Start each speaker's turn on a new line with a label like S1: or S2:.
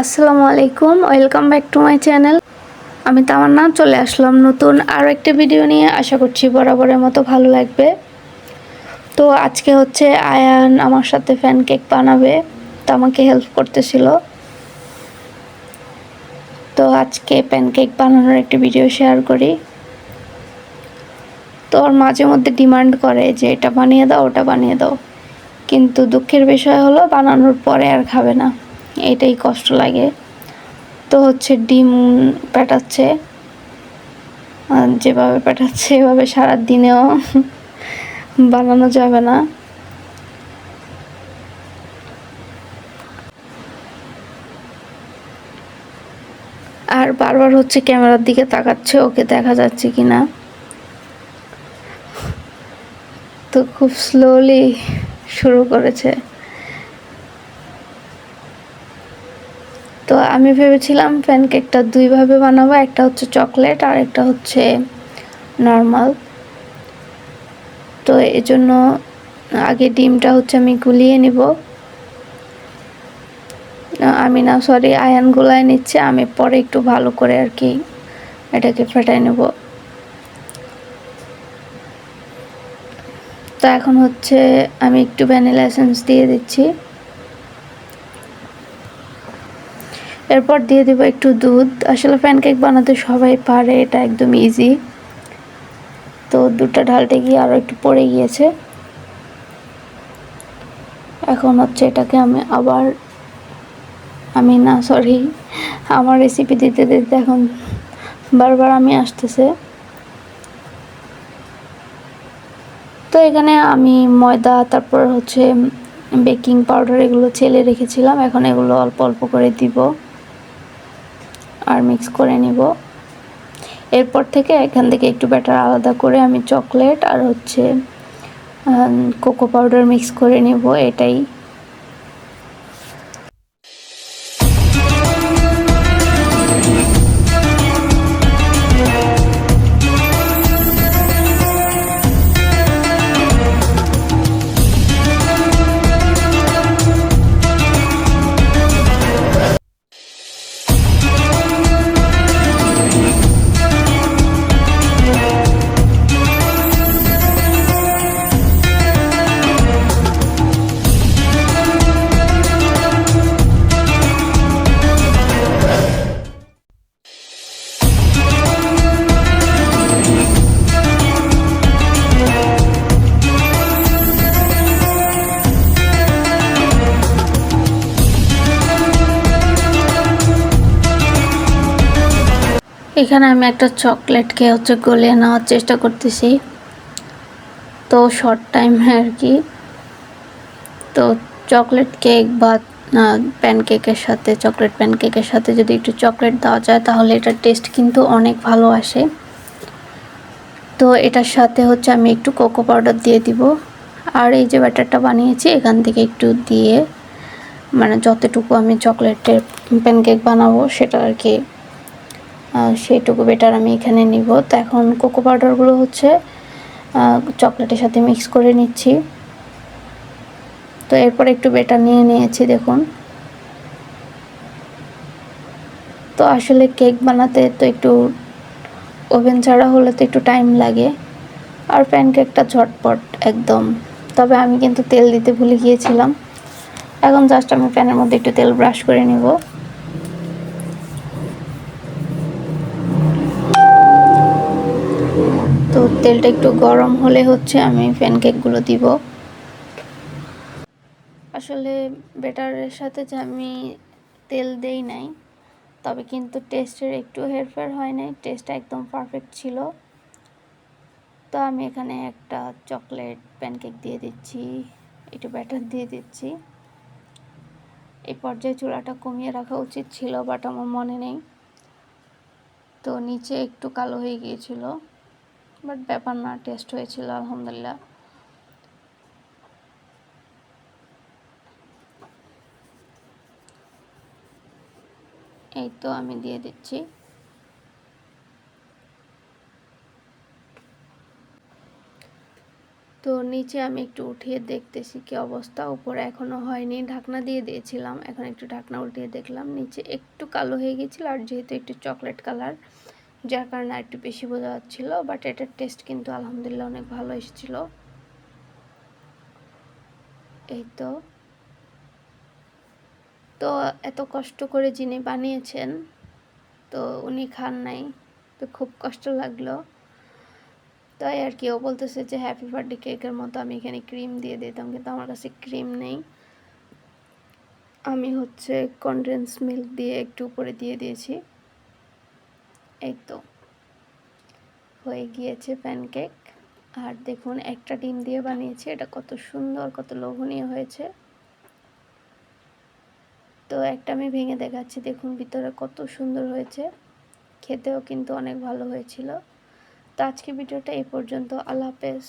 S1: আসসালামু আলাইকুম, welcome back to my channel. আমি তামান্না, চলে আসলাম নতুন আরও একটা ভিডিও নিয়ে। আশা করছি বরাবরের মতো ভালো লাগবে। তো আজকে হচ্ছে আয়ান আমার সাথে ফ্যান কেক বানাবে, তো আমাকে হেল্প করতেছিল। তো আজকে প্যানকেক বানানোর একটা ভিডিও শেয়ার করি। তো ওর মাঝে মধ্যে ডিমান্ড করে যে, এটা বানিয়ে দাও, ওটা বানিয়ে দাও। কিন্তু দুঃখের বিষয় হলো, বানানোর পরে আর খাবে না। এটাই কষ্ট লাগে। তো হচ্ছে ডিম পেটাচ্ছে। আর যেভাবে পেটাচ্ছে, এভাবে সারা দিনেও বানানো যাবে না। আর বারবার হচ্ছে ক্যামেরার দিকে তাকাচ্ছে, ওকে দেখা যাচ্ছে কি না তো খুব স্লোলি শুরু করেছে। তো আমি ভেবেছিলাম প্যানকেকটা দুইভাবে বানাবো, একটা হচ্ছে চকলেট আর একটা হচ্ছে নর্মাল তো এই জন্য আগে ডিমটা হচ্ছে আমি গুলিয়ে নিব। আমি না সরি আয়ান গুলায় নিচ্ছে, আমি পরে একটু ভালো করে আর কি এটাকে ফেটাই নেব। তো এখন হচ্ছে আমি একটু ভ্যানিলা এসেন্স দিয়ে দিচ্ছি। এরপর দিয়ে দেবো একটু দুধ। আসলে প্যানকেক বানাতে সবাই পারে, এটা একদম ইজি তো দুধটা ঢালতে গিয়ে আরও একটু পড়ে গিয়েছে। এখন হচ্ছে এটাকে আমি আবার, আমি না সরি আমার রেসিপি দিতে দিতে এখন বারবার আমি আসতেছে। তো এখানে আমি ময়দা, তারপর হচ্ছে বেকিং পাউডার এগুলো ছেলে রেখেছিলাম, এখন এগুলো অল্প অল্প করে দিব। আর মিক্স করে নিব। এরপর থেকে এখান থেকে একটু ব্যাটার আলাদা করে আমি চকলেট আর হচ্ছে কোকো পাউডার মিক্স করে নেব, এটাই। এখানে আমি একটা চকলেটকে হচ্ছে গলিয়ে নেওয়ার চেষ্টা করতেছি। তো শর্ট টাইমে আর কি। তো চকলেট কেক বা প্যানকেকের সাথে চকলেট প্যানকেকের সাথে যদি একটু চকলেট দেওয়া যায়, তাহলে এটার টেস্ট কিন্তু অনেক ভালো আসে। তো এটার সাথে হচ্ছে আমি একটু কোকো পাউডার দিয়ে দিব। আর এই যে ব্যাটারটা বানিয়েছি, এখান থেকে একটু দিয়ে মানে যতটুকু আমি চকলেটের প্যানকেক বানাবো, সেটা আর কি সেইটুকু বেটার আমি এখানে নিব। তো এখন কোকো পাউডারগুলো হচ্ছে চকলেটের সাথে মিক্স করে নিচ্ছি। তো এরপর একটু বেটার নিয়ে নিয়েছি, দেখুন। তো আসলে কেক বানাতে তো একটু ওভেন ছাড়া হলে তো একটু টাইম লাগে। আর প্যানকেকটা ঝটপট, একদম। তবে আমি কিন্তু তেল দিতে ভুলে গিয়েছিলাম। এখন জাস্ট আমি প্যানের মধ্যে একটু তেল ব্রাশ করে নিব। তো তেলটা একটু গরম হলে হচ্ছে আমি প্যানকেকগুলো দিব। আসলে বেটারের সাথে যে আমি তেল দেই নাই, তবে কিন্তু টেস্টের একটু হেরফের হয় নাই টেস্টটা একদম পারফেক্ট ছিল। তো আমি এখানে একটা চকলেট প্যানকেক দিয়ে দিচ্ছি, একটু ব্যাটার দিয়ে দিচ্ছি। এই পর্যায়ে চুলাটা কমিয়ে রাখা উচিত ছিল বাট আমার মনে নেই। তো নিচে একটু কালো হয়ে গিয়েছিল। বাট ব্যাপার না টেস্ট হয়েছিল, আলহামদুলিল্লাহ। এই তো আমি দিয়ে দিচ্ছি। তো নিচে আমি একটু উঠিয়ে দেখতেছি কি অবস্থা। উপরে এখনও হয়নি, ঢাকনা দিয়ে দিয়েছিলাম। এখন একটু ঢাকনা উল্টিয়ে দেখলাম। নিচে একটু কালো হয়ে গেছিল আর যেহেতু একটু চকলেট কালার যার কারণে একটু বেশি বোঝা যাচ্ছিল বাট এটার টেস্ট কিন্তু আলহামদুলিল্লাহ অনেক ভালো এসেছিল। এই তো। তো এত কষ্ট করে যিনি বানিয়েছেন, তো উনি খান নাই, তো খুব কষ্ট লাগল। তাই আর কি, ও বলতেছে যে হ্যাপি বার্থডে কেকের মতো আমি এখানে ক্রিম দিয়ে দিতাম, কিন্তু আমার কাছে ক্রিম নেই। আমি হচ্ছে কনডেন্স মিল্ক দিয়ে একটু উপরে দিয়ে দিয়েছি। এই তো। হয়ে গিয়েছে প্যানকেক আর দেখুন, একটা ডিম দিয়ে বানিয়েছি, এটা কত সুন্দর, কত লোভনীয় হয়েছে। তো একটা আমি ভেঙে দেখাচ্ছি, দেখুন ভিতরে কত সুন্দর হয়েছে। খেতেও কিন্তু অনেক ভালো হয়েছিল। তো আজকে ভিডিওটা এই পর্যন্ত। আল্লাহ হাফেজ।